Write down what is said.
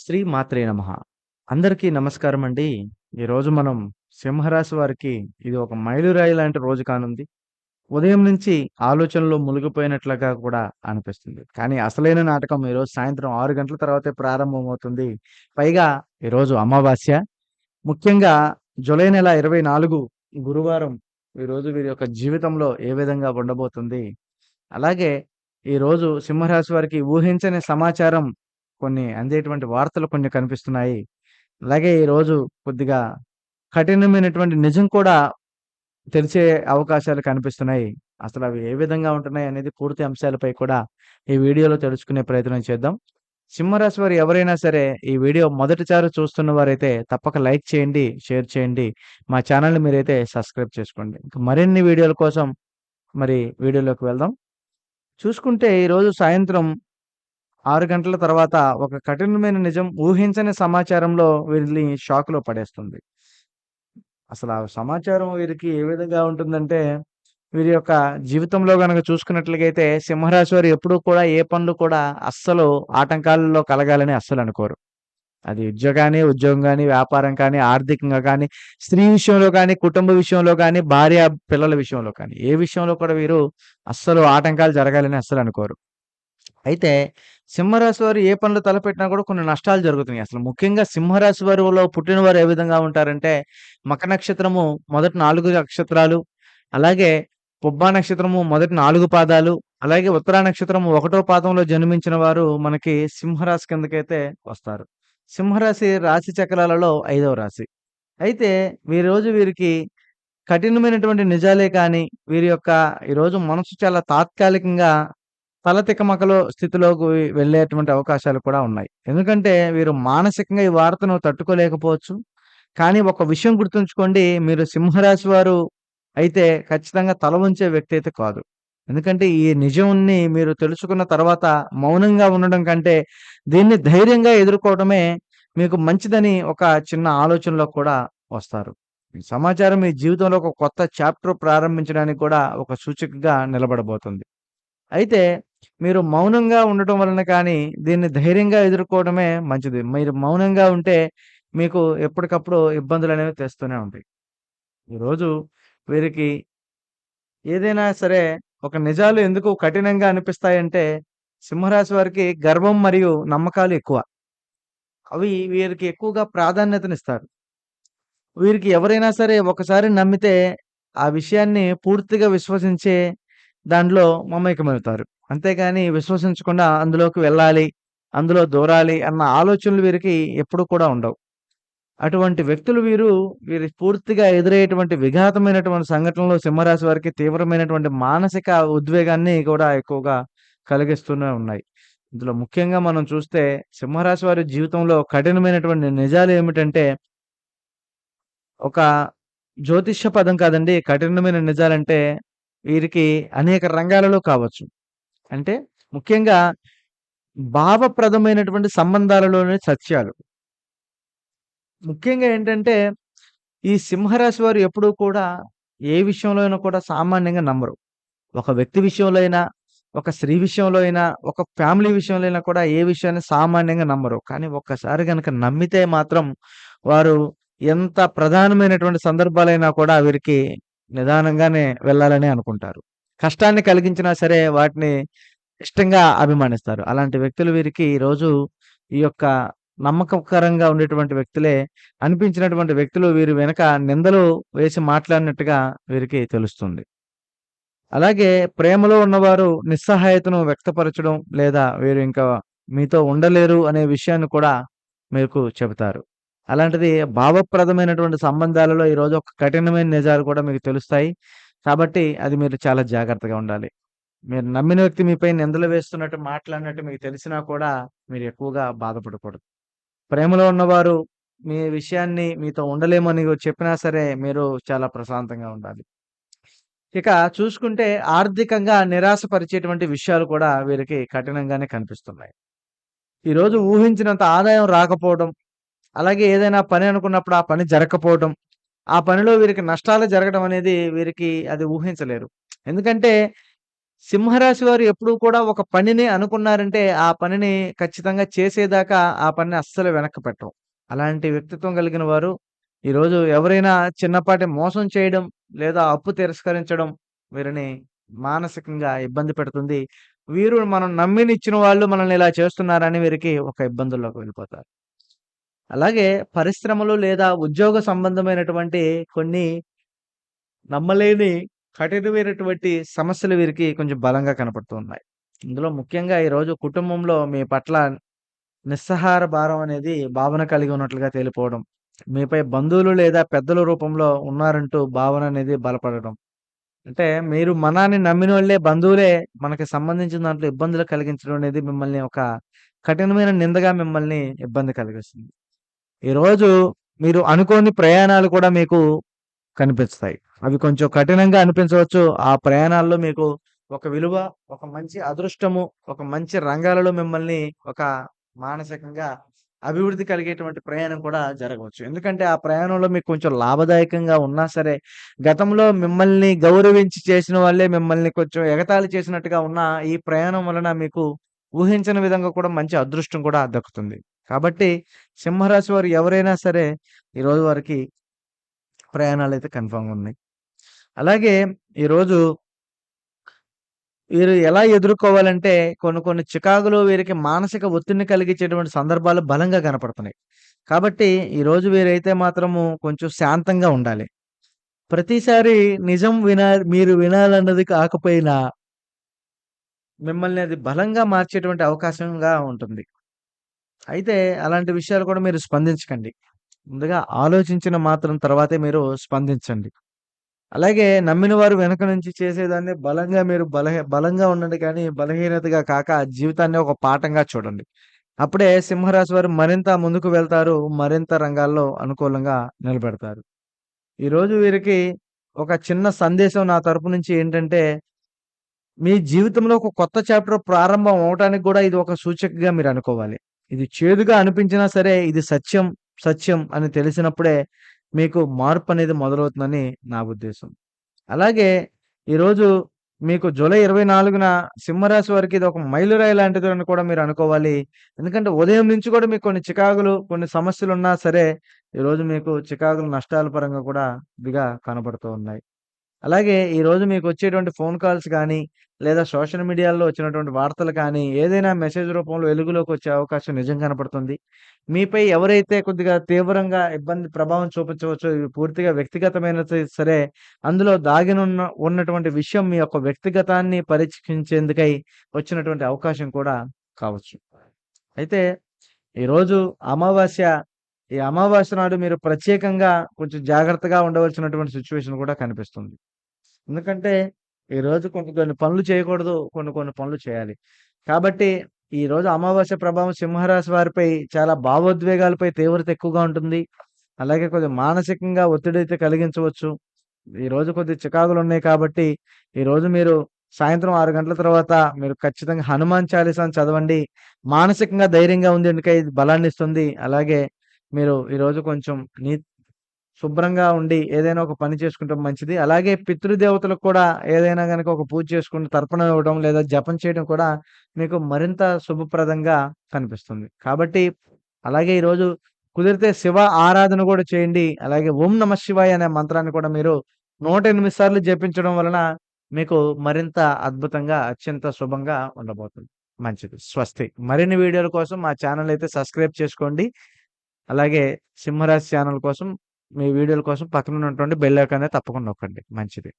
శ్రీ మాత్రే నమ అందరికీ నమస్కారం అండి. ఈరోజు మనం సింహరాశి వారికి ఇది ఒక మైలురాయి లాంటి రోజు కానుంది. ఉదయం నుంచి ఆలోచనలో మునిగిపోయినట్లుగా కూడా అనిపిస్తుంది. కానీ అసలైన నాటకం ఈరోజు సాయంత్రం ఆరు గంటల తర్వాతే ప్రారంభమవుతుంది. పైగా ఈరోజు అమావాస్య. ముఖ్యంగా జూలై నెల 24 గురువారం ఈరోజు వీరి యొక్క జీవితంలో ఏ విధంగా ఉండబోతుంది? అలాగే ఈరోజు సింహరాశి వారికి ఊహించని సమాచారం కొన్ని అందేటువంటి వార్తలు కొన్ని కనిపిస్తున్నాయి. అలాగే ఈరోజు కొద్దిగా కఠినమైనటువంటి నిజం కూడా తెలిసే అవకాశాలు కనిపిస్తున్నాయి. అసలు అవి ఏ విధంగా ఉంటున్నాయి అనేది పూర్తి అంశాలపై కూడా ఈ వీడియోలో తెలుసుకునే ప్రయత్నం చేద్దాం. సింహరాశి వారు ఎవరైనా సరే ఈ వీడియో మొదటిసారి చూస్తున్న వారైతే తప్పక లైక్ చేయండి, షేర్ చేయండి. మా ఛానల్ని మీరైతే సబ్స్క్రైబ్ చేసుకోండి. మరిన్ని వీడియోల కోసం మరి వీడియోలోకి వెళ్దాం. చూసుకుంటే ఈరోజు సాయంత్రం ఆరు గంటల తర్వాత ఒక కఠినమైన నిజం ఊహించని సమాచారంలో వీరిని షాక్‌లో పడేస్తుంది. అసలు ఆ సమాచారం వీరికి ఏ విధంగా ఉంటుందంటే, వీరి యొక్క జీవితంలో గనక చూసుకున్నట్లయితే సింహరాశి వారు ఎప్పుడూ కూడా ఏ పనులు కూడా అస్సలు ఆటంకాలలో కలగాలని అస్సలు అనుకోరు. అది ఉద్యోగాన్ని ఉద్యోగం కానీ వ్యాపారం కానీ, ఆర్థికంగా కానీ, స్త్రీ విషయంలో కానీ, కుటుంబ విషయంలో కానీ, భార్య, పిల్లల విషయంలో కానీ, ఏ విషయంలో కూడా వీరు అస్సలు ఆటంకాలు జరగాలని అస్సలు అనుకోరు. అయితే సింహరాశి వారు ఏ పనులు తలపెట్టినా కూడా కొన్ని నష్టాలు జరుగుతున్నాయి. అసలు ముఖ్యంగా సింహరాశి వారిలో పుట్టినవారు ఏ విధంగా ఉంటారంటే, మక నక్షత్రము మొదటి నాలుగు నక్షత్రాలు, అలాగే పుబ్బా నక్షత్రము మొదటి నాలుగు పాదాలు, అలాగే ఉత్తరా నక్షత్రము ఒకటో పాదంలో జన్మించిన వారు మనకి సింహరాశి కిందకైతే వస్తారు. సింహరాశి రాశి చక్రాలలో ఐదవ రాశి. అయితే ఈరోజు వీరికి కఠినమైనటువంటి నిజాలే కానీ, వీరి యొక్క ఈరోజు మనసు చాలా తాత్కాలికంగా తలతికమకలు స్థితిలోకి వెళ్ళేటువంటి అవకాశాలు కూడా ఉన్నాయి. ఎందుకంటే వీరు మానసికంగా ఈ వార్తను తట్టుకోలేకపోవచ్చు. కానీ ఒక విషయం గుర్తుంచుకోండి. మీరు సింహరాశి వారు అయితే ఖచ్చితంగా తల ఉంచే వ్యక్తి అయితే కాదు. ఎందుకంటే ఈ నిజంని మీరు తెలుసుకున్న తర్వాత మౌనంగా ఉండడం కంటే, దీన్ని ధైర్యంగా ఎదుర్కోవడమే మీకు మంచిదని ఒక చిన్న ఆలోచనలో కూడా వస్తారు. ఈ సమాచారం మీ జీవితంలో ఒక కొత్త చాప్టర్ ప్రారంభించడానికి కూడా ఒక సూచికగా నిలబడబోతుంది. అయితే మీరు మౌనంగా ఉండటం వలన కానీ, దీన్ని ధైర్యంగా ఎదుర్కోవడమే మంచిది. మీరు మౌనంగా ఉంటే మీకు ఎప్పటికప్పుడు ఇబ్బందులు అనేవి తెస్తూనే ఉంటాయి. ఈరోజు వీరికి ఏదైనా సరే ఒక నిజాలు ఎందుకు కఠినంగా అనిపిస్తాయంటే, సింహరాశి వారికి గర్వం మరియు నమ్మకాలు ఎక్కువ. అవి వీరికి ఎక్కువగా ప్రాధాన్యతనిస్తారు. వీరికి ఎవరైనా సరే ఒకసారి నమ్మితే ఆ విషయాన్ని పూర్తిగా విశ్వసించే దాంట్లో మమేకమవుతారు. అంతేగాని విశ్వసించకుండా అందులోకి వెళ్ళాలి, అందులో దూరాలి అన్న ఆలోచనలు వీరికి ఎప్పుడు కూడా ఉండవు. అటువంటి వ్యక్తులు వీరు, వీరి పూర్తిగా ఎదురయ్యేటువంటి విఘాతమైనటువంటి సంఘటనలు సింహరాశి వారికి తీవ్రమైనటువంటి మానసిక ఉద్వేగాన్ని కూడా ఎక్కువగా కలిగిస్తూనే ఉన్నాయి. ఇందులో ముఖ్యంగా మనం చూస్తే సింహరాశి వారి జీవితంలో కఠినమైనటువంటి నిజాలు ఏమిటంటే ఒక జ్యోతిష్య పదం కాదండి. కఠినమైన నిజాలంటే వీరికి అనేక రంగాలలో కావచ్చు. అంటే ముఖ్యంగా భావప్రదమైనటువంటి సంబంధాలలోనే సత్యాలు. ముఖ్యంగా ఏంటంటే, ఈ సింహరాశి వారు ఎప్పుడూ కూడా ఏ విషయంలో అయినా కూడా సామాన్యంగా నమ్మరు. ఒక వ్యక్తి విషయంలో అయినా, ఒక స్త్రీ విషయంలో అయినా, ఒక ఫ్యామిలీ విషయంలో అయినా కూడా ఏ విషయాన్ని సామాన్యంగా నమ్మరు. కానీ ఒక్కసారి కనుక నమ్మితే మాత్రం వారు ఎంత ప్రధానమైనటువంటి సందర్భాలైనా కూడా వీరికి నిదానంగానే వెళ్ళాలని అనుకుంటారు. కష్టాన్ని కలిగించినా సరే వాటిని ఇష్టంగా అభిమానిస్తారు. అలాంటి వ్యక్తులు వీరికి ఈరోజు ఈ యొక్క నమ్మకకరంగా ఉండేటువంటి వ్యక్తులే అనిపించినటువంటి వ్యక్తులు వీరి వెనక నిందలు వేసి మాట్లాడినట్టుగా వీరికి తెలుస్తుంది. అలాగే ప్రేమలో ఉన్నవారు నిస్సహాయతను వ్యక్తపరచడం లేదా వీరు ఇంకా మీతో ఉండలేరు అనే విషయాన్ని కూడా మీకు చెబుతారు. అలాంటిది భావప్రదమైనటువంటి సంబంధాలలో ఈరోజు ఒక కఠినమైన నిజాలు కూడా మీకు తెలుస్తాయి. కాబట్టి అది మీరు చాలా జాగ్రత్తగా ఉండాలి. మీరు నమ్మిన వ్యక్తి మీపై నిందలు వేస్తున్నట్టు, మాట్లాడినట్టు మీకు తెలిసినా కూడా మీరు ఎక్కువగా బాధపడకూడదు. ప్రేమలో ఉన్నవారు మీ విషయాన్ని మీతో ఉండలేమని చెప్పినా సరే మీరు చాలా ప్రశాంతంగా ఉండాలి. ఇక చూసుకుంటే ఆర్థికంగా నిరాశపరిచేటువంటి విషయాలు కూడా వీరికి కఠినంగానే కనిపిస్తున్నాయి. ఈరోజు ఊహించినంత ఆదాయం రాకపోవడం, అలాగే ఏదైనా పని అనుకున్నప్పుడు ఆ పని జరగకపోవడం, ఆ పనిలో వీరికి నష్టాలు జరగడం అనేది వీరికి అది ఊహించలేరు. ఎందుకంటే సింహరాశి వారు ఎప్పుడూ కూడా ఒక పనిని అనుకున్నారంటే, ఆ పనిని ఖచ్చితంగా చేసేదాకా ఆ పనిని అస్సలు వెనక్కి పెట్టరు. అలాంటి వ్యక్తిత్వం కలిగిన వారు ఈరోజు ఎవరైనా చిన్నపాటి మోసం చేయడం, లేదా అప్పు తిరస్కరించడం వీరిని మానసికంగా ఇబ్బంది పెడుతుంది. వీరు మనం నమ్మినిచ్చిన వాళ్ళు మనల్ని ఇలా చేస్తున్నారని వీరికి ఒక ఇబ్బందుల్లోకి వెళ్ళిపోతారు. అలాగే పరిశ్రమలు లేదా ఉద్యోగ సంబంధమైనటువంటి కొన్ని నమ్మలేని కఠినమైనటువంటి సమస్యలు వీరికి కొంచెం బలంగా కనపడుతూ ఉన్నాయి. ఇందులో ముఖ్యంగా ఈరోజు కుటుంబంలో మీ పట్ల నిస్సహార భారం అనేది భావన కలిగి ఉన్నట్లుగా తేలిపోవడం. మీపై బంధువులు లేదా పెద్దల రూపంలో ఉన్నారంటూ భావన అనేది బలపడడం. అంటే మీరు మనాన్ని నమ్మినోళ్ళే బంధువులే మనకి సంబంధించిన దాంట్లో ఇబ్బందులు కలిగించడం అనేది మిమ్మల్ని ఒక కఠినమైన నిందగా మిమ్మల్ని ఇబ్బంది కలిగిస్తుంది. ఈరోజు మీరు అనుకోని ప్రయాణాలు కూడా మీకు కనిపిస్తాయి. అవి కొంచెం కఠినంగా అనిపించవచ్చు. ఆ ప్రయాణాల్లో మీకు ఒక విలువ, ఒక మంచి అదృష్టము, ఒక మంచి రంగాలలో మిమ్మల్ని ఒక మానసికంగా అభివృద్ధి కలిగేటువంటి ప్రయాణం కూడా జరగవచ్చు. ఎందుకంటే ఆ ప్రయాణంలో మీకు కొంచెం లాభదాయకంగా ఉన్నా సరే, గతంలో మిమ్మల్ని గౌరవించి చేసిన వాళ్ళే మిమ్మల్ని కొంచెం ఎగతాళి చేసినట్టుగా ఉన్న ఈ ప్రయాణం వలన మీకు ఊహించని విధంగా కూడా మంచి అదృష్టం కూడా దక్కుతుంది. కాబట్టి సింహరాశి వారు ఎవరైనా సరే ఈరోజు వారికి ప్రయాణాలు అయితే కన్ఫామ్గా ఉన్నాయి. అలాగే ఈరోజు వీరు ఎలా ఎదుర్కోవాలంటే కొన్ని కొన్ని చికాకులు వీరికి మానసిక ఒత్తిడిని కలిగించేటువంటి సందర్భాలు బలంగా కనపడుతున్నాయి. కాబట్టి ఈరోజు వీరైతే మాత్రము కొంచెం శాంతంగా ఉండాలి. ప్రతిసారి నిజం వినా మీరు వినాలన్నది కాకపోయినా మిమ్మల్ని అది బలంగా మార్చేటువంటి అవకాశంగా ఉంటుంది. అయితే అలాంటి విషయాలు కూడా మీరు స్పందించకండి. ముందుగా ఆలోచించిన మాత్రం తర్వాతే మీరు స్పందించండి. అలాగే నమ్మిన వారు వెనక నుంచి చేసేదాన్ని బలంగా మీరు బలహీ బలంగా ఉండండి కానీ బలహీనతగా కాక జీవితాన్ని ఒక పాఠంగా చూడండి. అప్పుడే సింహరాశి వారు మరింత ముందుకు వెళ్తారు. మరింత రంగాల్లో అనుకూలంగా నిలబెడతారు. ఈరోజు వీరికి ఒక చిన్న సందేశం నా తరపు నుంచి ఏంటంటే మీ జీవితంలో ఒక కొత్త చాప్టర్ ప్రారంభం అవ్వటానికి కూడా ఇది ఒక సూచికగా మీరు అనుకోవాలి. ఇది చేదుగా అనిపించినా సరే ఇది సత్యం, సత్యం అని తెలిసినప్పుడే మీకు మార్పు అనేది మొదలవుతుందని నా ఉద్దేశం. అలాగే ఈరోజు మీకు జూలై 24న సింహరాశి వారికి ఇది ఒక మైలురాయి లాంటిది అని కూడా మీరు అనుకోవాలి. ఎందుకంటే ఉదయం నుంచి కూడా మీకు కొన్ని చికాకులు, కొన్ని సమస్యలు ఉన్నా సరే ఈరోజు మీకు చికాకులు నష్టాల పరంగా కూడా ఇదిగా కనబడుతూ ఉన్నాయి. అలాగే ఈరోజు మీకు వచ్చేటువంటి ఫోన్ కాల్స్ కానీ లేదా సోషల్ మీడియాలో వచ్చినటువంటి వార్తలు కానీ, ఏదైనా మెసేజ్ రూపంలో వెలుగులోకి వచ్చే అవకాశం నిజం కనపడుతుంది. మీపై ఎవరైతే కొద్దిగా తీవ్రంగా ఇబ్బంది ప్రభావం చూపించవచ్చో ఇవి పూర్తిగా వ్యక్తిగతమైనది సరే, అందులో దాగినున్న ఉన్నటువంటి విషయం మీ యొక్క వ్యక్తిగతాన్ని పరీక్షించేందుకై వచ్చినటువంటి అవకాశం కూడా కావచ్చు. అయితే ఈరోజు అమావాస్య, ఈ అమావాస్య నాడు మీరు ప్రత్యేకంగా కొంచెం జాగ్రత్తగా ఉండవలసినటువంటి సిచ్యువేషన్ కూడా కనిపిస్తుంది. ఎందుకంటే ఈరోజు కొన్ని కొన్ని పనులు చేయకూడదు. కొన్ని కొన్ని పనులు చేయాలి. కాబట్టి ఈరోజు అమావాస్య ప్రభావం సింహరాశి వారిపై చాలా భావోద్వేగాలపై తీవ్రత ఎక్కువగా ఉంటుంది. అలాగే కొద్దిగా మానసికంగా ఒత్తిడి అయితే కలిగించవచ్చు. ఈరోజు కొద్దిగా చికాకులున్నాయి కాబట్టి ఈరోజు మీరు సాయంత్రం ఆరు గంటల తర్వాత మీరు ఖచ్చితంగా హనుమాన్ చాలీసాను చదవండి. మానసికంగా ధైర్యంగా ఉంది ఎందుకంటే ఇది బలాన్నిస్తుంది. అలాగే మీరు ఈరోజు కొంచెం నీ శుభ్రంగా ఉండి ఏదైనా ఒక పని చేసుకుంటే మంచిది. అలాగే పితృదేవతలకు కూడా ఏదైనా కనుక ఒక పూజ చేసుకుని తర్పణం ఇవ్వడం లేదా జపం చేయడం కూడా మీకు మరింత శుభప్రదంగా కనిపిస్తుంది. కాబట్టి అలాగే ఈరోజు కుదిరితే శివ ఆరాధన కూడా చేయండి. అలాగే ఓం నమఃశివాయ అనే మంత్రాన్ని కూడా మీరు 108 సార్లు జపించడం వలన మీకు మరింత అద్భుతంగా, అత్యంత శుభంగా ఉండబోతుంది. మంచిది. స్వస్తి. మరిన్ని వీడియోల కోసం మా ఛానల్ అయితే సబ్స్క్రైబ్ చేసుకోండి. అలాగే సింహరాశి ఛానల్ కోసం మీ వీడియోల కోసం పక్కన ఉన్నటువంటి బెల్ ఐకాన్ అనేది తప్పకుండా నొక్కండి. మంచిది.